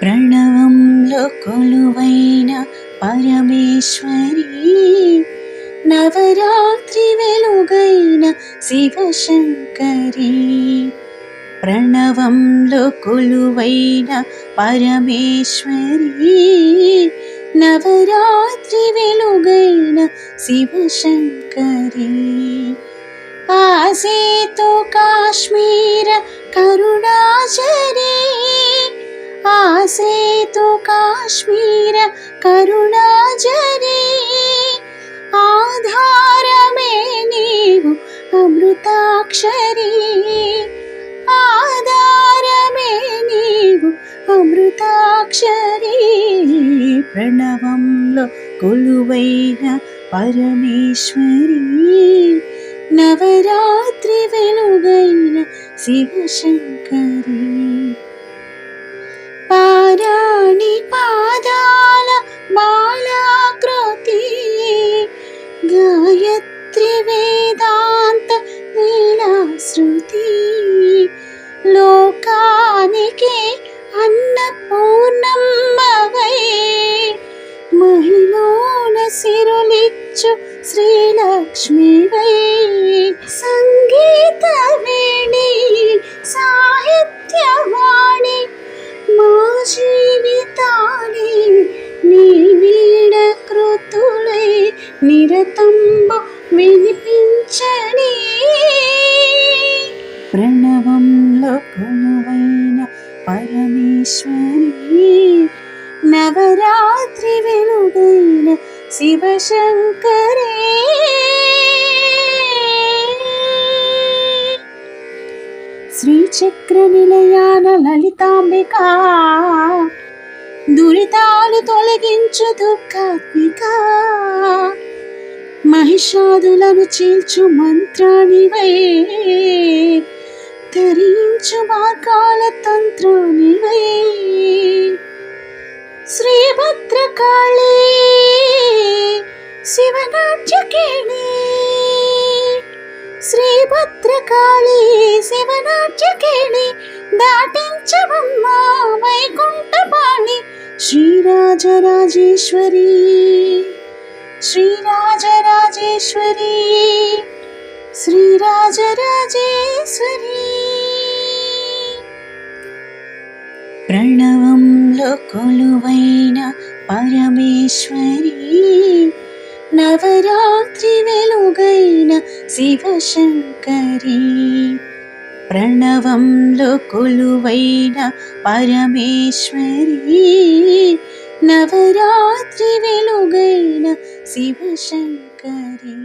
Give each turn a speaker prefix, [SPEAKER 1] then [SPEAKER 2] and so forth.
[SPEAKER 1] ప్రణవంలో కొలువైన పరమేశ్వరి నవరాత్రి వెలుగైన శివశంకరి ప్రణవంలో కొలువైన పరమేశ్వరి నవరాత్రి వెలుగైన శివశంకరి ఆసేతు కాశ్మీర ఆసేతు కాశ్మీర కరుణాచరి ఆధారమే నీవు అమృతాక్షరి ఆధారమే నీవు అమృతాక్షరీ ప్రణవంలో కొలువైన పరమేశ్వరి నవరాత్రి వెలుగైన శివశంకరీ సిరులిచ్చు శ్రీలక్ష్మివై సంగీత వేణి సాహిత్యవాణి మా జీవితాన్ని నీ వీడ కృతులై నిరతంబ వినిపించని ప్రణవంలో కొనువైన పరమేశ్వరి వెలుగైన శ్రీచక్ర నిలయాన లలితాంబిక దురితాలు తొలగించు దుఃఖాత్మిక మహిషాదులను చీల్చు మంత్రానివై ధరించు మార్గాల తంత్రానివై श्रीराजराजेश्वरी श्रीराजराजेश्वरी। श्रीराजराजेश्वरी। प्रणवं लोकुलुवैन परमेश्वरी। नवरात्रिवेलुगैन शिवशङ्करी। ప్రణవంలో కొలువైన పరమేశ్వరి నవరాత్రి వెలుగైన శివశంకరి.